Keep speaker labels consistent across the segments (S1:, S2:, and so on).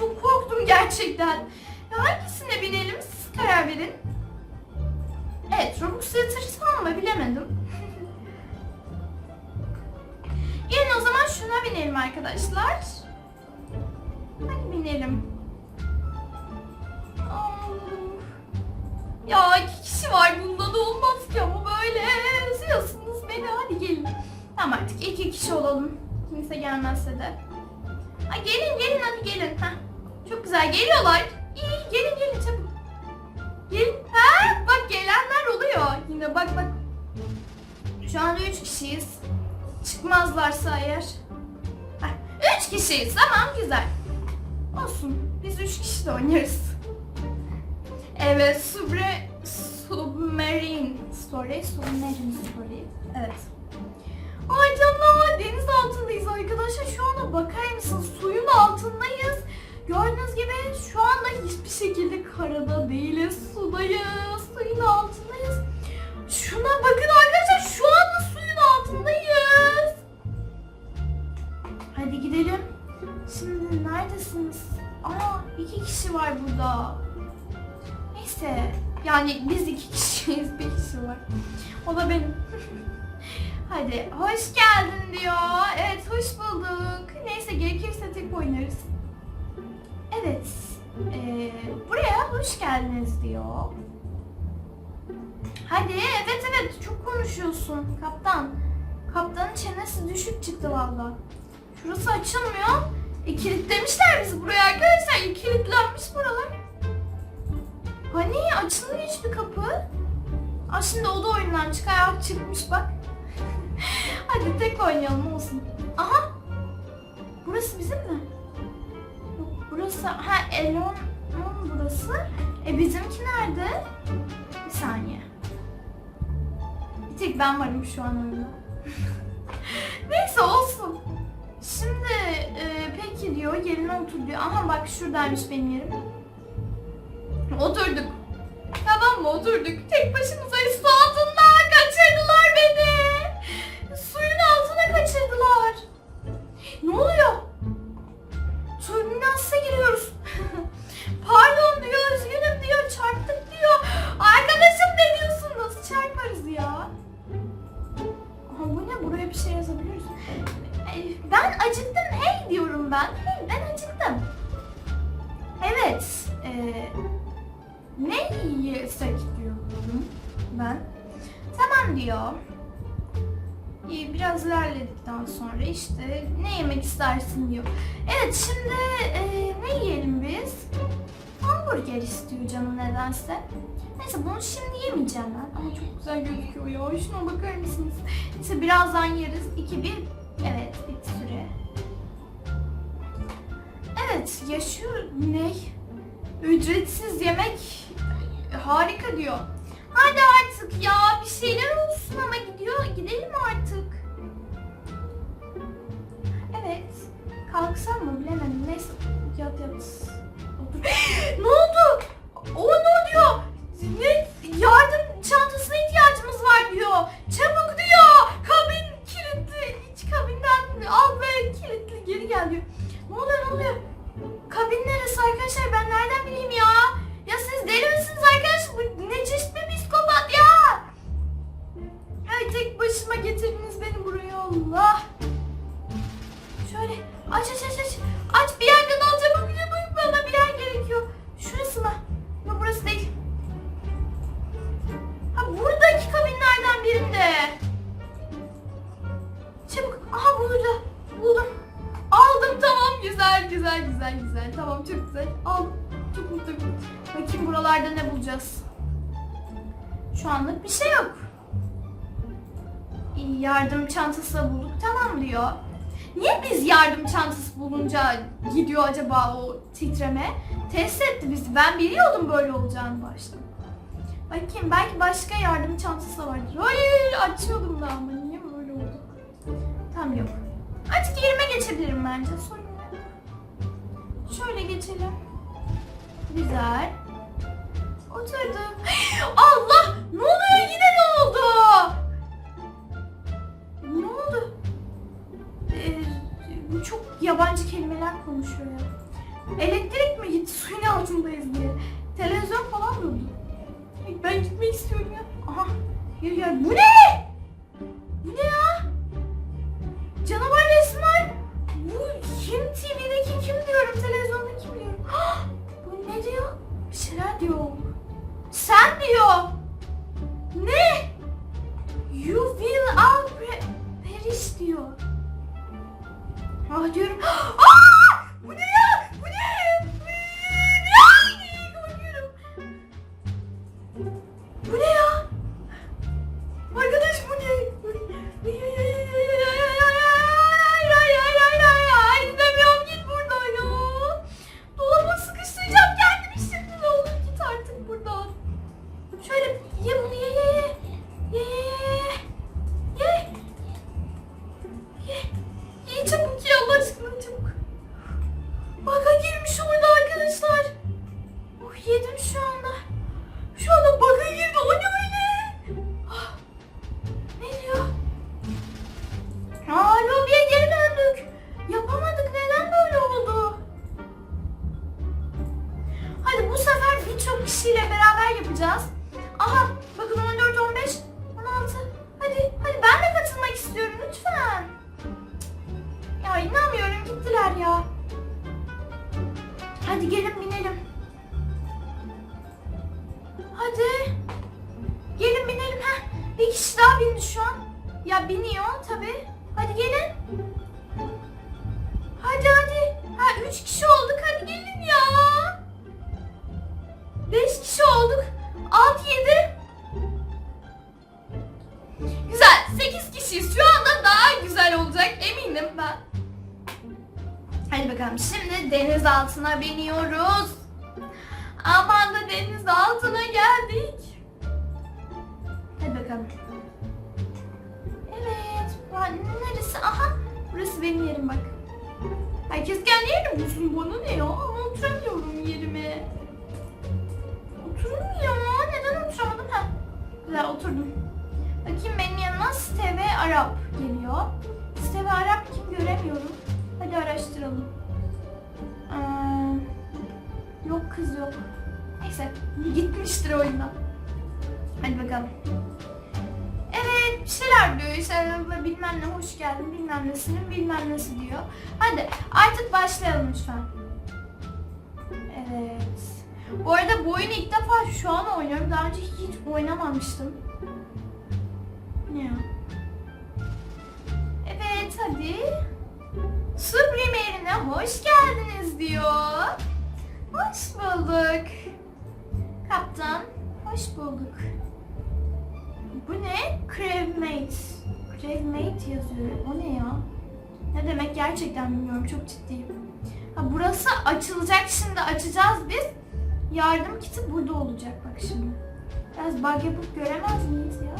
S1: çok korktum gerçekten. Ya hangisine binelim siz karar verin. Evet Robux yatırsam mı bilemedim. Gelin o zaman şuna binelim arkadaşlar. Hadi binelim. Ya iki kişi var bunda da olmaz ki ama böyle üzüyorsunuz beni hadi gelin. Tamam artık iki kişi olalım. Kimse gelmezse de. Ha, gelin gelin hadi gelin. Ha. Çok güzel geliyorlar. İyi gelin gelin çabuk. Gelin. Ha, bak gelenler oluyor. Yine bak bak. Şu anda üç kişiyiz. Çıkmazlarsa eğer. Ha, üç kişiyiz tamam güzel. Olsun. Biz üç kişi de oynarız. Evet, Subre, Submarine Story, Submarine Story. Evet. Ay canına deniz altındayız arkadaşlar. Şu anda bakar şekilde karada değiliz. Sudayız. Suyun altındayız. Şuna bakın arkadaşlar şu anda suyun altındayız. Hadi gidelim. Şimdi neredesiniz? Aa iki kişi var burada. Neyse. Yani biz iki kişiyiz. Bir kişi var. O da benim. Hadi hoş geldin diyor. Evet hoş bulduk. Neyse gerekirse tek oynarız. Evet. Ee, buraya hoş geldiniz diyor. Hadi evet evet çok konuşuyorsun kaptan. Kaptanın çenesi düşük çıktı valla. Şurası açılmıyor. E, kilitlemişler bizi buraya arkadaşlar. E, kilitlenmiş buralar. Hani açılmıyor hiçbir kapı. Aa şimdi o da oyundan çıkar. Ah, çıkmış bak. Hadi tek oynayalım olsun. Aha. Burası bizim mi? Burası. Ha Elon'un burası. E bizimki nerede? Bir saniye. Bir tek ben varım şu an oyunda. Neyse olsun. Şimdi e, peki diyor yerine otur diyor. Aha bak şuradaymış benim yerim. Oturduk. Tamam mı oturduk. Tek başımızayız su altında kaçırdılar beni. Suyun altına kaçırdılar. Ne oluyor? Türbülansa giriyoruz. Pardon diyor, üzgünüm diyor, çarptık diyor. Arkadaşım ne diyorsunuz? Çarparız ya. Aha bu ne? Buraya bir şey yazabiliriz. Ben acıktım hey diyorum ben. Hey ben acıktım. Evet. Ee, ne yesek ilerledikten sonra işte ne yemek istersin diyor. Evet şimdi e, ne yiyelim biz? Hamburger istiyor canım nedense. Neyse bunu şimdi yemeyeceğim ben. Ama çok güzel gözüküyor ya. Şuna bakar mısınız? Neyse birazdan yeriz. 2 bir Evet bitti süre. Evet yaşıyor ne? Ücretsiz yemek harika diyor. Hadi artık ya bir şeyler olsun ama gidiyor. Gidelim artık. Kalksam mı bilemedim. Neyse yat yat. Ne oldu? O ne diyor? Ne? Yardım çantasına ihtiyacımız var diyor. Çabuk diyor. Kabin kilitli. İç kabinden al ve kilitli geri gel diyor. Ne oluyor ne oluyor? Kabin neresi arkadaşlar ben nereden bileyim ya? Ya siz deli misiniz arkadaşlar? Bu ne çeşit bir psikopat ya? Ay tek başıma getirdiniz beni buraya Allah. Şöyle aç aç aç aç. Aç bir yerden al çabuk çabuk bana bir yer gerekiyor. Şurası mı? Yok burası değil. Ha buradaki kabinlerden birinde. Çabuk. Aha burada. Buldum. Aldım tamam güzel güzel güzel güzel. Tamam çok güzel. Aldım. Çok mutluyum. Bakayım buralarda ne bulacağız. Şu anlık bir şey yok. Yardım çantası bulduk. Tamam diyor. Niye biz yardım çantası bulunca gidiyor acaba o titreme? Test etti bizi. Ben biliyordum böyle olacağını başta. Bakayım belki başka yardım çantası da vardır. Hayır açıyordum da ama niye böyle oldu? Tam yok. Artık yerime geçebilirim bence. Sorun yok. Şöyle geçelim. Güzel. Oturdum. Allah! Ne oluyor? Yine ne oldu? Suyun altındayız diye. Televizyon falan durdu. Ben gitmek istiyorum ya. Aha. Gel gel. Bu ne? Bu ne ya? Canavar resmi var. Bu kim TV'deki kim diyorum, televizyonda kim diyorum. Ah! Bu ne diyor? Bir şeyler diyor. Sen diyor. Ne? You will pe- perish diyor. Ah diyorum. Aa! Yapacağız. Aha bakın 14, 15, 16. Hadi hadi ben de katılmak istiyorum lütfen. Ya inanmıyorum gittiler ya. Hadi gelin binelim. Hadi. Gelin binelim. Heh, bir kişi daha bindi şu an. Ya biniyor tabi. Deniz altına biniyoruz. Aman da deniz altına geldik. Hadi bakalım. Evet. Neresi? Aha. Burası benim yerim bak. Herkes kendi yerini bulsun bana ne ya? Oturamıyorum yerime. Oturmuyor. Neden oturamadım? Ha. Güzel oturdum. Bakayım benim yanıma Steve Arap geliyor. Steve Arap kim göremiyorum. Hadi araştıralım. Yok kız yok. Neyse gitmiştir oyundan. Hadi bakalım. Evet bir şeyler diyor işte bilmem ne hoş geldin bilmem nesinin bilmem nesi diyor. Hadi artık başlayalım lütfen. Evet. Bu arada bu oyunu ilk defa şu an oynuyorum. Daha önce hiç oynamamıştım. Ne? Evet hadi. Supreme yerine hoş geldiniz diyor. Hoş bulduk. Kaptan, hoş bulduk. Bu ne? Crevmate. Crevmate yazıyor. O ne ya? Ne demek gerçekten bilmiyorum. Çok ciddiyim. Ha, burası açılacak şimdi. Açacağız biz. Yardım kiti burada olacak bak şimdi. Biraz bug yapıp göremez miyiz ya?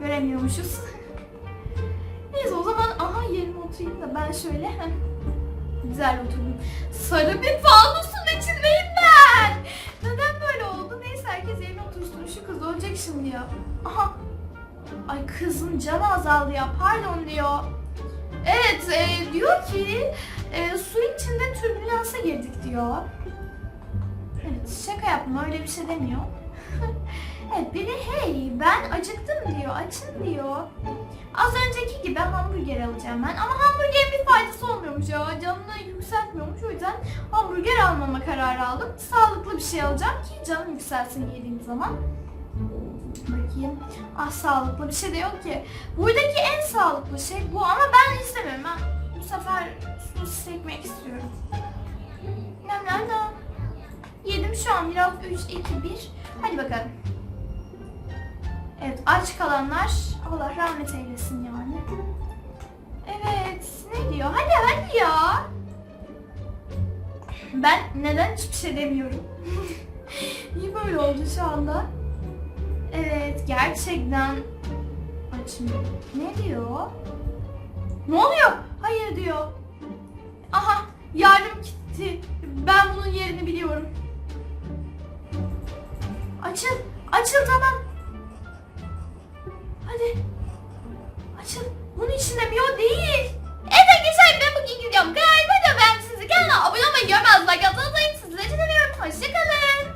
S1: Göremiyormuşuz. Neyse o zaman aha yerime oturayım da ben şöyle güzel oturdum. Sarı bir fanusun içindeyim ben. Neden böyle oldu? Neyse herkes yerine otursun. Şu kız ölecek şimdi ya. Aha. Ay kızın canı azaldı ya. Pardon diyor. Evet e, diyor ki e, su içinde türbülansa girdik diyor. Evet şaka yapma öyle bir şey demiyor. evet biri hey ben acıktım diyor açın diyor. Az önceki gibi hamburger alacağım ben ama hamburgerin bir faydası olmuyormuş ya canını yükseltmiyormuş o yüzden hamburger almama kararı aldım. Sağlıklı bir şey alacağım ki canım yükselsin yediğim zaman. Bakayım. Ah sağlıklı bir şey de yok ki. Buradaki en sağlıklı şey bu ama ben istemiyorum. Ben bu sefer sos ekmek istiyorum. Nem nem nem. Yedim şu an biraz 3, 2, 1. Hadi bakalım. Evet aç kalanlar Allah rahmet eylesin yani. Evet ne diyor? Hadi hadi ya. Ben neden hiçbir şey demiyorum? Niye böyle oldu şu anda? Evet gerçekten açmıyor. Ne diyor? Ne oluyor? Hayır diyor. Aha yardım gitti. Ben bunun yerini biliyorum. Açıl. Açıl tamam.